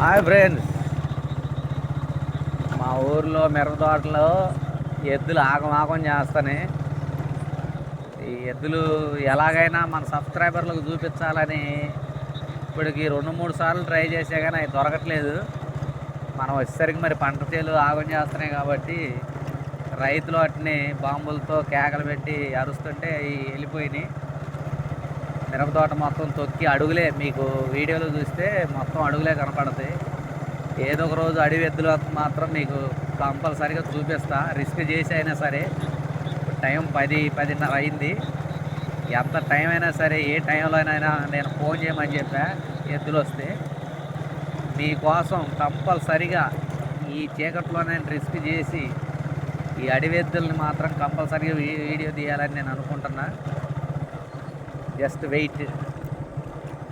Hi friends. మా ఊర్లో మిరప తోటలో ఎద్దులు ఆగమాగం చేస్తాయి ఈ ఎద్దులు ఎలాగైనా మన సబ్స్క్రైబర్లకు చూపించాలని ఇప్పటికి రెండు మూడు సార్లు ట్రై చేసే కానీ అవి దొరకట్లేదు. మనం వచ్చేసరికి మరి పంట చేలు ఆగం చేస్తున్నాయి కాబట్టి రైతులు వాటిని బాంబులతో కేకలు పెట్టి అరుస్తుంటే అవి వెళ్ళిపోయినాయి. మిరప తోట మొత్తం తొక్కి అడుగులే. మీకు వీడియోలో చూస్తే మొత్తం అడుగులే కనపడతాయి. ఏదో ఒక రోజు అడవి ఎద్దులు మాత్రం మీకు కంపల్సరీగా చూపిస్తా. రిస్క్ చేసి అయినా సరే. టైం పది పదిన్నర అయింది. ఎంత టైం అయినా సరే ఏ టైంలో అయినా నేను ఫోన్ చేయమని చెప్పా ఎద్దులు వస్తే. మీకోసం కంపల్సరిగా ఈ చీకట్లోనే రిస్క్ చేసి ఈ అడవి ఎద్దుల్ని మాత్రం కంపల్సరీగా వీ- వీడియో తీయాలని నేను అనుకుంటున్నా. Just wait.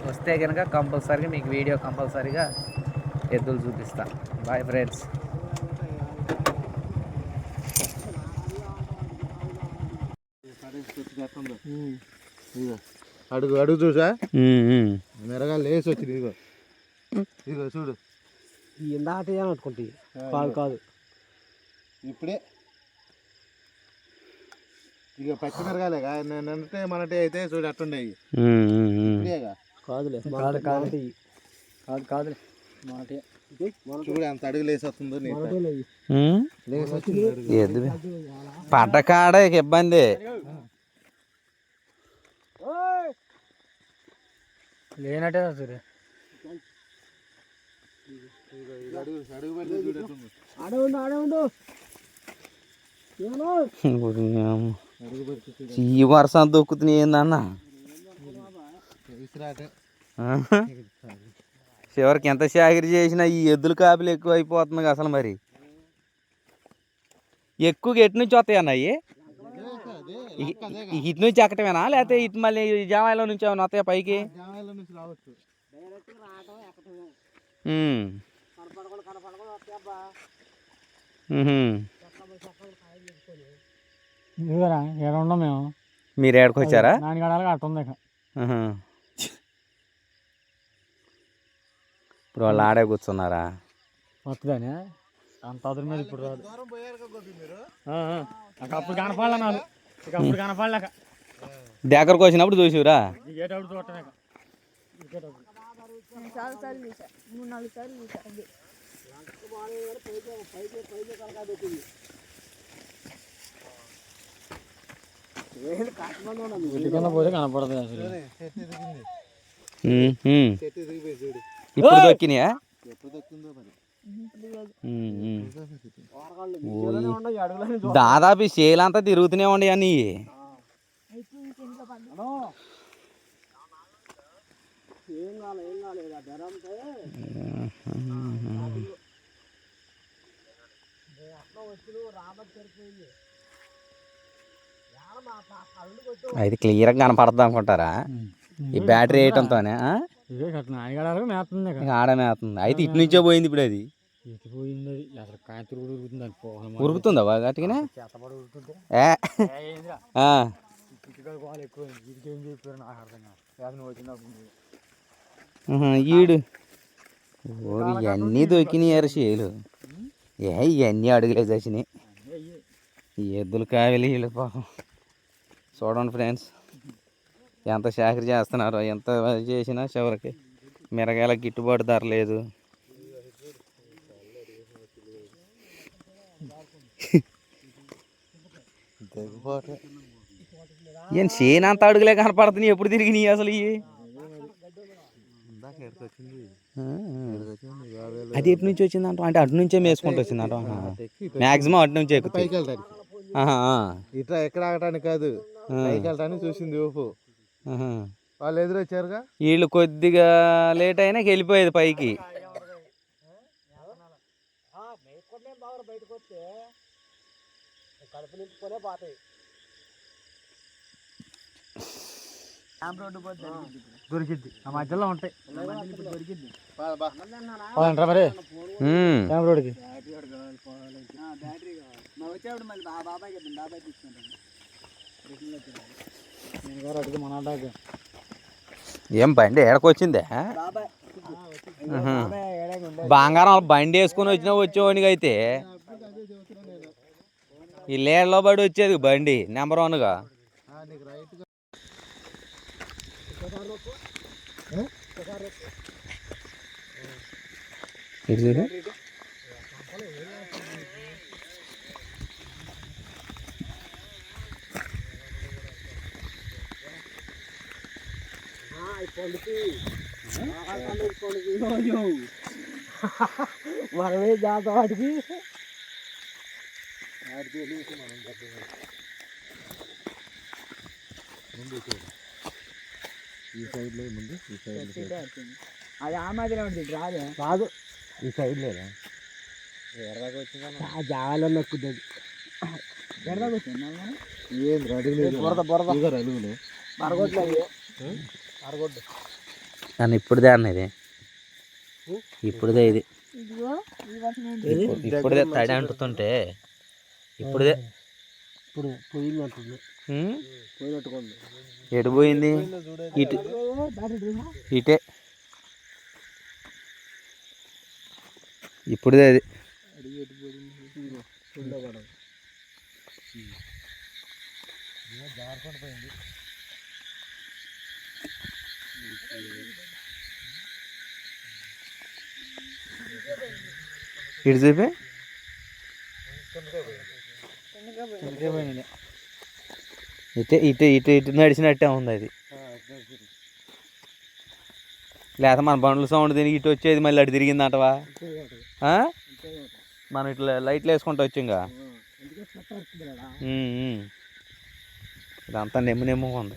వస్తే కనుక కంపల్సరీగా మీకు వీడియో కంపల్సరీగా ఎద్దులు చూపిస్తా. బాయ్ ఫ్రెండ్స్ అడుగు అడుగు చూసా? మిరగా లేసి వచ్చింది ఇదిగో. ఇదిగో చూడు. ఇందాక అనుకుంటే. కాదు కాదు. ఇప్పుడే ఇక పచ్చి మిరగాలేగా నేను అంటే మనటే అయితే చూడు అట్టుండేవి కాదులే కాదు కాదు కాదు కాదులే. మాట పట్టకాడ ఇబ్బంది. లేనట్టే చూడు. ఆడవుండు ఈ వర్షం దొక్కుతున్నాయి ఏందన్న? చివరికి ఎంత చాకరీ చేసినా ఈ ఎద్దుల కాపులు ఎక్కువ అయిపోతుంది అసలు మరి. ఎక్కువగా ఎటు నుంచి వస్తాయి అన్న ఇటు నుంచి ఎక్కటమేనా? లేకపోతే ఇటు మళ్ళీ జామాయిలో నుంచి ఏమైనా వస్తాయా పైకి? ఇదిగోరా ఏడ ఉండం మేము? మీరు ఏడకి వచ్చారా? నాన్న గడాలుగా అట్ట ఉంది. ఇప్పుడు వాళ్ళు ఆడే కూర్చున్నారా? వస్తుందనే అంత అదురు మీద ఇప్పుడు రాదు. అప్పుడు కనపడలే నాకు. ఇక అప్పుడు కనపడలేక దగ్గరకు వచ్చినప్పుడు చూసిరా? మూడు నాలుగు సార్లు చూసా అది ఇంటి కింద పోతే కనపడదు అసలు ఇప్పుడు దొక్కినాయా? దాదాపు చేలంతా తిరుగుతూనే ఉండే అని బెరంతో అది క్లియర్గా కనపడద్దు అనుకుంటారా? ఈ బ్యాటరీ వేయటంతోనే ఆ? ఇదే కట్టిన నాయగడాలుగా మేస్తుంది ఇక. ఇక ఆడమేస్తుంది అయితే ఇటు నుంచే పోయింది ఇప్పుడు అది? ఉరుకుతుంది బాగా గట్టిగానే? ఈడు. ఇవన్నీ దొక్కినాయి చేలు ఏ ఇవన్నీ అడుగులే చచ్చినాయి ఎద్దులు కావలి వీళ్ళు పాపం. చూడండి ఫ్రెండ్స్. ఎంత చాకరీ చేస్తున్నారో ఎంత చేసినా చివరికి మిరగాయల గిట్టుబాటు ధర లేదు. ఏం చేను అంత అడుగులే కనపడుతున్నాయి ఎప్పుడు తిరిగినాయి అసలు ఇవి? వచ్చింది? వచ్చింది? యాభై వేలు. అది ఎటు నుంచి వచ్చిందంట? అంటే అటు నుంచే మేసుకుంటూ వచ్చిందంట. ఎక్కి ఇటు మ్యాక్సిమం అటు నుంచే ఎక్కుతాయి. ఆ. ఇట్లా ఎక్కడ ఆగటానికి కాదు. పైకి వెళ్ళటానికి చూసింది ఊపు. వాళ్ళు ఎదురు వచ్చారుగా వీళ్ళు కొద్దిగా లేట్ అయినా వెళ్ళిపోయేది పైకి. దొరికిద్ది. ఆ మధ్యలో ఉంటాయి. మరి? ఉమ్. క్యాంప్ రోడ్కి ఏం బండి ఏడకొచ్చిందే. బంగారం బండి వేసుకుని వచ్చినా వచ్చేవాడికి అయితే. ఈ లేడలో పడి వచ్చేది బండి నెంబర్ వన్గా నీకు మనమే జాత వాటికి ఈ సైడ్లో ముందు ఈ సైడ్ అది ఆ మధ్యలో ఉంటుంది రాదు. కాదు ఈ సైడ్ లేదా? ఎర్రగా వచ్చిందా ఆ జాగాలో నొక్కుతుంది ఎడదాకా వచ్చిందా ఏం అడుగులేదు బురద బురద. ఇదిగో అడుగులు కానీ ఇప్పుడుదే అన్నది. ఇప్పుడుదే ఇది. ఇదిగో ఈ వర్షం ఏంటి ఇప్పుడు- ఇప్పుడుదే తడి అంటుతుంటే. ఇప్పుడుదే. ఇప్పుడు ఎటు పోయింది? ఇటు. ఇటే. ఇప్పుడుదే అది. పోయింది. ఇటు చూపి? కిందకే పోయింది ఇటే ఇటు ఇటు ఇటు నడిచినట్టే ఉంది అది. లేకపోతే మన బండ్ల సౌండ్ తిరిగి ఇటు వచ్చేది మళ్ళీ అటు తిరిగిందంటవా? మనం ఇట్లా లైట్లు వేసుకుంటూ వచ్చాంగా. ఇదంతా నెమ్ము నెమ్ముగా ఉంది.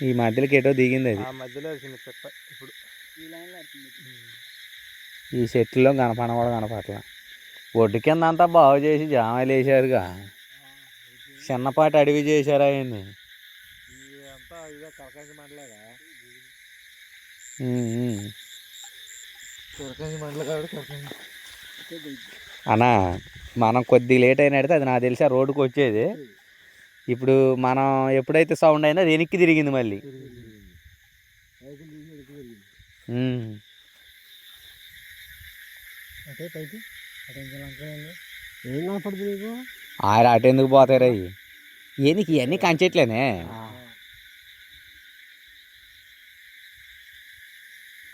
ఈ మధ్యలోకి ఎటో దిగింది అది. మధ్యలో ఇప్పుడు. ఈ చెట్టులో కనపడ కూడా కనపట్ల ఒడ్డు కింద అంతా బాగు చేసి జామాయిలు వేసారుగా చిన్నపాటి అడవి చేశారు మండల కాబట్టి అన్నా మనం కొద్ది లేట్ అయినడితే అది నాకు తెలిసి ఆ రోడ్డుకు వచ్చేది. ఇప్పుడు మనం ఎప్పుడైతే సౌండ్ అయినా వెనక్కి తిరిగింది మళ్ళీ. ఆయన ఆడ అటు ఎందుకు పోతారు ఏనికి ఇవన్నీ కంచెట్లేనే?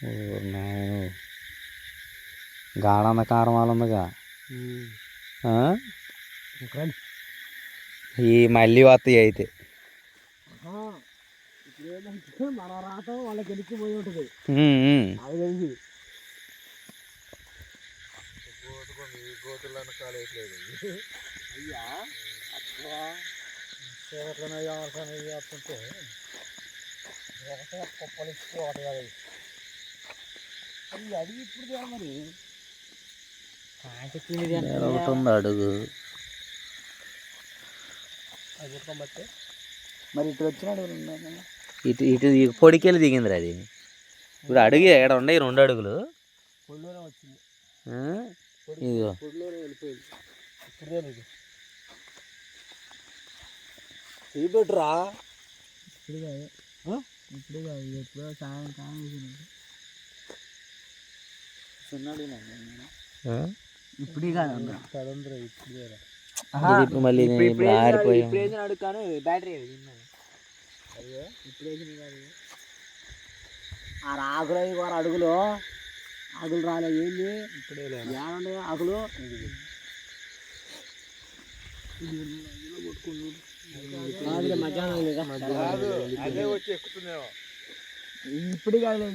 ఓ నాయనో. గాఢన్న ఉందిగా ఈ మళ్ళీ వస్తాయి అయితే. మన రాత వాళ్ళకి వెనక్కి పోయి ఉంటుంది. అది తెలిసి గోతుకొని గోతులు వెనకాల వేయట్లేదు అయ్యా అబ్బా చీకట్లోనే వ్యవసాయం చేస్తుంటే ఒకటే కుప్పలు ఇచ్చి ఒకటి కాదు అది అడిగి ఇప్పుడు మరి? ఒకటి ఉంది అడుగు. మరి ఇటు వచ్చినాడు ఉన్నాను ఇటు ఇటు ఈ పొడికెళ్ళి దిగిందిరా అది. ఇప్పుడు అడుగు ఎక్కడ ఉన్నాయి రెండు అడుగులు? ఇదిగో. ఇప్పుడే నీకు చూపెట్టురా ఇప్పుడు కాదు. ఇప్పుడు కాదు ఎప్పుడో చిన్నాడు ఆ? ఇప్పుడు కాదు కదంద్రా ఇప్పుడు మళ్ళీ ఆరిపోయాం. బ్యాటరీ ఆ రాకులు అవి అడుగులు. ఆకులు రాలే ఏంది? ఇప్పుడే ఏమండే ఆకులు? మధ్యాహ్నం అదే వచ్చి ఎక్కుతున్నావు ఇప్పుడు కాదు